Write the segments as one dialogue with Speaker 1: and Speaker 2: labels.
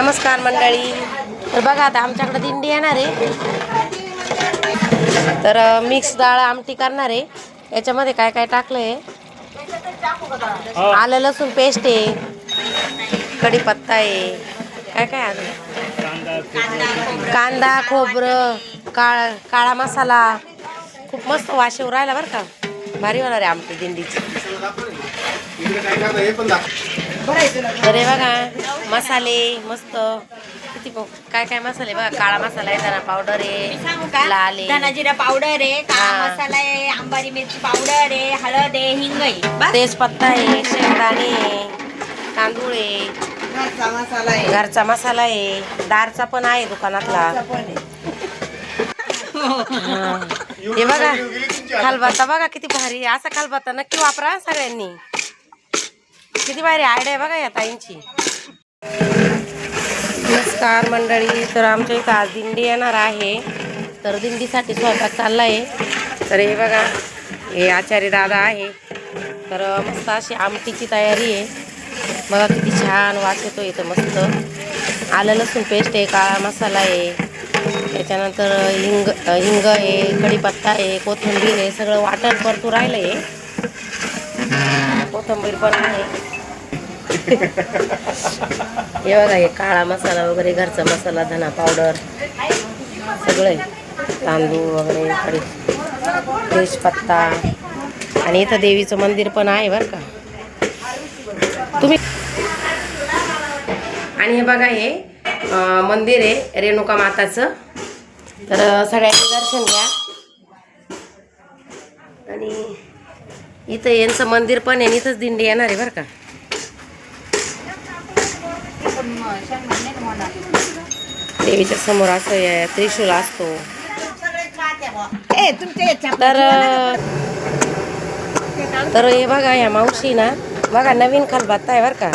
Speaker 1: नमस्कार मंडळी. तर बघा आता आमच्याकडे दिंडी येणार आहे. तर मिक्स डाळ आमटी करणार आहे. याच्यामध्ये काय काय टाकलं आहे आलं लसूण पेस्ट आहे. कढीपत्ता आहे. काय काय अजून? कांदा खोबरं काळ काळा मसाला. खूप मस्त वाशेवर राहिला बरं का. भारी होणार आहे आमटी दिंडीची. तर हे बघा. मसाले मस्त. किती काय काय मसाले बघा काळा मसाला आहे धना पावडर आहे लाल
Speaker 2: धना जिरा पावडर आहे काळा. मसाला आहे आंबारी मिरची पावडर आहे हळद आहे हिंग आहे.
Speaker 1: तेजपत्ता आहे शेंगदाणे तांदूळ आहे.
Speaker 3: घरचा मसाला आहे.
Speaker 1: घरचा मसाला आहे. दारचा पण आहे दुकानातला. हा. बघा खालबाता बघा किती भारी. असा खालबाता नक्की वापरा सगळ्यांनी. किती भारी आयडिया आहे बघा या ताईंची. नमस्कार मंडळी तर आमच्या इथं आज दिंडी येणार आहे. तर दिंडीसाठी स्वयंपाक चालला आहे तर हे बघा हे आचार्य दादा आहे. तर मस्त अशी आमटीची तयारी आहे. बघा किती छान वास येतो इथं मस्त. आलं लसूण पेस्ट आहे काळा मसाला आहे. त्याच्यानंतर हिंग हिंग आहे कढीपत्ता आहे कोथिंबीर आहे सगळं वाटण परतू राहिलं आहे कोथिंबीर पण आहे. हे बघा हे काळा मसाला वगैरे घरचा मसाला धना पावडर सगळं. तांदूळ वगैरे कढी तेजपत्ता आणि इथं देवीचं मंदिर पण आहे बरं का. तुम्ही आणि हे बघा हे मंदिर आहे रेणुका माताचं. तर सगळ्यांनी दर्शन घ्या. आणि इथं यांचं मंदिर पण आहे आणि इथंच दिंडी येणार आहे बरं का. देवीच्या समोर असं आहे, त्रिशूल असतो. तर तर हे बघा या मावशी ना बघा नवीन खलबत्ता आहे बरं का.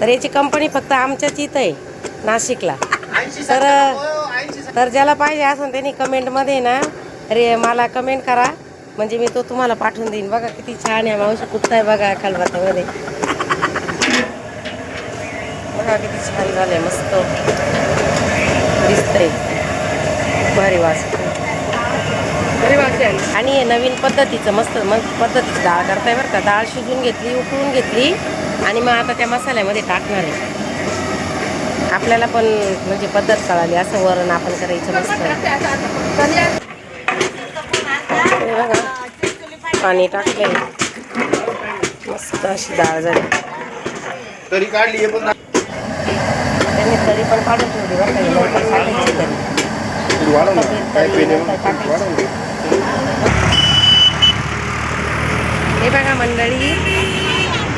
Speaker 1: तर याची कंपनी फक्त आमच्याच इथं आहे नाशिकला. तर तर ज्याला पाहिजे असं त्यांनी कमेंटमध्ये ना रे मला कमेंट करा. म्हणजे मी तो तुम्हाला पाठवून देईन. बघा किती छान आहे मावशी कुठं आहे बघा खलबत्तामध्ये बघा किती छान झालंय मस्त. दिसतंय. भारी वास. आणि हे नवीन पद्धतीचं मस्त मस्त पद्धतीची डाळ करताय बरं का. डाळ शिजून घेतली उकळून घेतली आणि मग आता त्या मसाल्यामध्ये टाकणार आहे. आपल्याला पण म्हणजे पद्धत कळाली असं वरण आपण करायचं मस्त. बघा. पाणी टाकले मस्त अशी डाळ झाली.
Speaker 4: तरी काढली हे
Speaker 1: तरी पण काढून ठेवली बरं का लवकर टाकायची. तरी. हे बघा मंडळी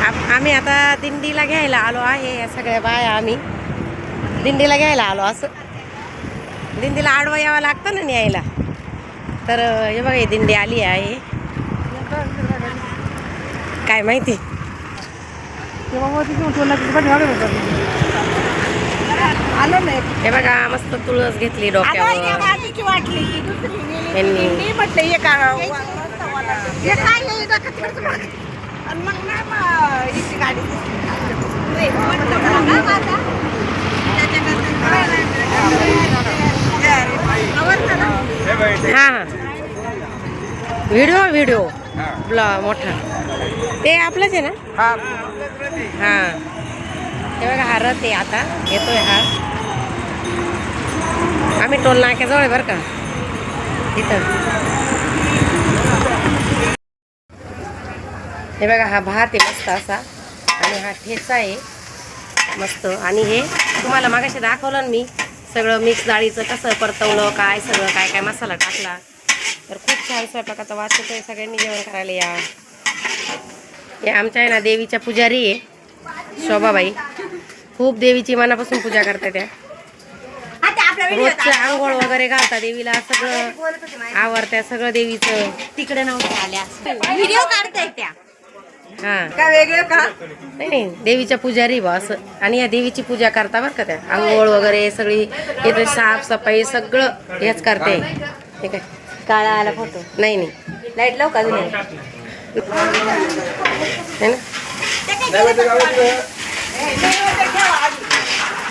Speaker 1: आम- आम्ही आता दिंडीला घ्यायला आलो आहे या सगळ्या बाया आम्ही. दिंडीला घ्यायला आलो असं. दिंडीला आडवा यावं लागतं ना न्यायला. तर हे बघा ही दिंडी आली आहे. काय माहिती?
Speaker 3: आलं नाही
Speaker 1: हे बघा मस्त तुळस घेतली डोक्यावर.
Speaker 3: बाजूची वाटली की दुसरी नेली.
Speaker 1: यांनी.
Speaker 3: मी म्हटलं हे का हे काय आहे इथं कचऱ्याचं भाग. आणि मग नाही मग हिची गाडी रे, म्हटलं बघा का आता? आवडलं ना?
Speaker 1: हां हां. Video video. ब्लॉ मोठा. ते आपलंच आहे ना? हां. हे बघा हा रथ आहे आता. येतोय हा. आम्ही टोल नाक्याजवळ आहे बरं का. तिथं हे बघा हा भात आहे मस्त असा. आणि हा ठेचा आहे मस्त. आणि हे तुम्हाला मागाशी दाखवलं ना मी. सगळं मिक्स डाळीचं कसं परतवलं काय सगळं काय काय मसाला टाकला. तर खूप छान स्वयंपाकाचा वाचतो आहे सगळ्यांनी जेवण करायला या. हे आमच्या आहे ना देवीच्या पुजारी आहे. शोभाबाई. खूप देवीची मनापासून पूजा करतात त्या रोजचं आंघोळ वगैरे घालतात देवीला सगळं आवडत्या सगळं देवीचं.
Speaker 2: तिकडे व्हिडिओ काढताय त्या.
Speaker 1: हां.
Speaker 3: काय वेगळं का?
Speaker 1: नाही नाही देवीच्या पुजारी बा असं. आणि या देवीची पूजा करता बरं का त्या. आंघोळ वगैरे सगळी इथे साफसफाई सगळं हेच करते. हे काय?
Speaker 2: काळा आला फोटो.
Speaker 1: नाही नाही.
Speaker 2: लाइट लावू का तुम्ही
Speaker 1: है ना?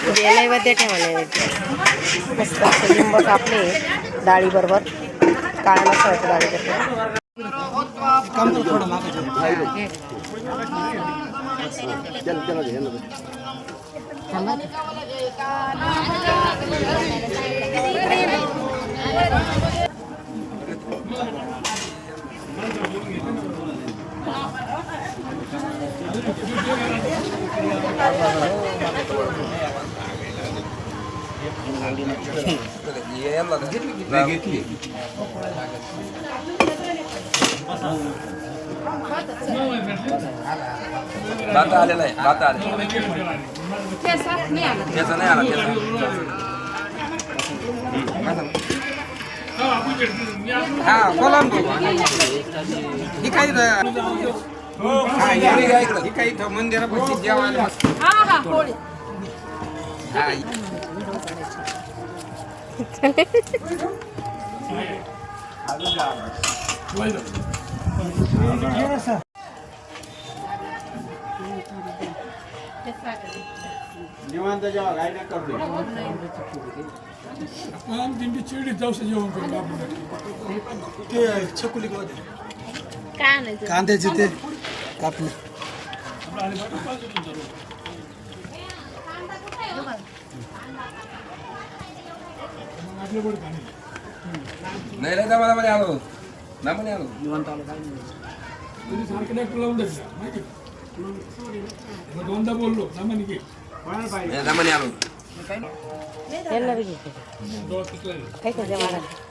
Speaker 1: उद्या नैवेद्य ठेवा नैवेद्य मस्त असं लिंब कापले डाळीबरोबर. काळा मसाल्याच्या डाळीबरोबर
Speaker 5: दाता आलेला आहे दाता आले. त्याचा नाही आला त्याचा
Speaker 6: हा बोला. ही काही हा, ही काही- ही काही इथं मंदिरापाशी जेवायला हा,
Speaker 4: निवांत जेव्हा काय नाही
Speaker 7: आपण दिंडी चिरडीत जाऊ जेवण करू आपण ते छकुली
Speaker 6: कांद्याचे ते कापले
Speaker 5: नाही रे दमा दमाने आलो दमाने आलो
Speaker 7: तुम्ही सारखं नाही लावून द्यायचं माहिती का? मग दोनदा बोललो सामान्य घे
Speaker 5: नाही, दमाने आलो
Speaker 1: यांना बी घेते
Speaker 7: डोळा पिकला आहे.
Speaker 1: काय का जेवायला
Speaker 7: रामनगर मागे माहिती नाही.
Speaker 1: हां यांना घेते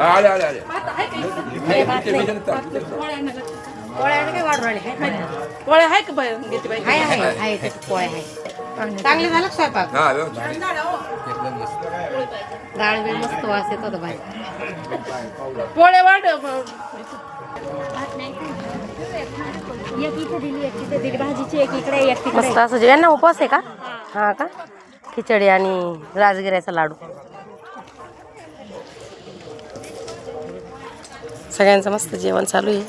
Speaker 5: आले आले आले इथे चाल.
Speaker 1: पोळ्या काय
Speaker 3: पोळ्या आहे का बाई? घेते
Speaker 1: पोळ्या आहे चांगले झालं का स्वयंपाक?
Speaker 5: हा व्यवस्थित
Speaker 1: डाळ बी मस्त वास येत होता
Speaker 2: एक इथे दिली एक तिथे दिली. भाजीची एक इकडे एक तिकडे.
Speaker 1: मस्त असं जे- यांना उपवास आहे का? हा का? खिचडी आणि राजगिऱ्याचा लाडू. सगळ्यांचं मस्त जेवण चालू आहे.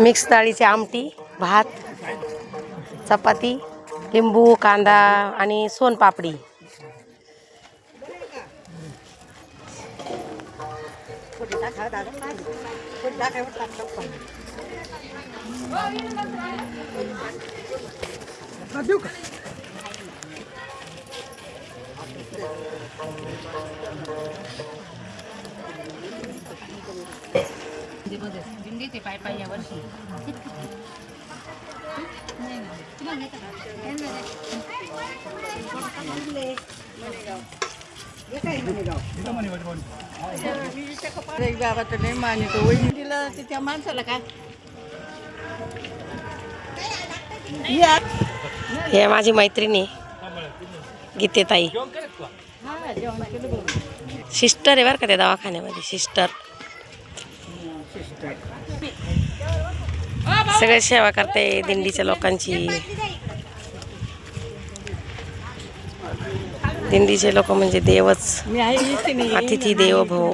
Speaker 1: मिक्स डाळीची आमटी भात चपाती लिंबू कांदा आणि सोनपापडी
Speaker 3: बाबाचं नाही मानितो वहिनी तिला त्या माणसाला काय
Speaker 1: हे माझी मैत्रिणी गीतेताई सिस्टर आहे बरं का त्या दवाखान्यामध्ये सिस्टर सगळे सेवा करते दिंडीच्या लोकांची. दिंडीचे लोक म्हणजे देवच. अतिथी देवभव.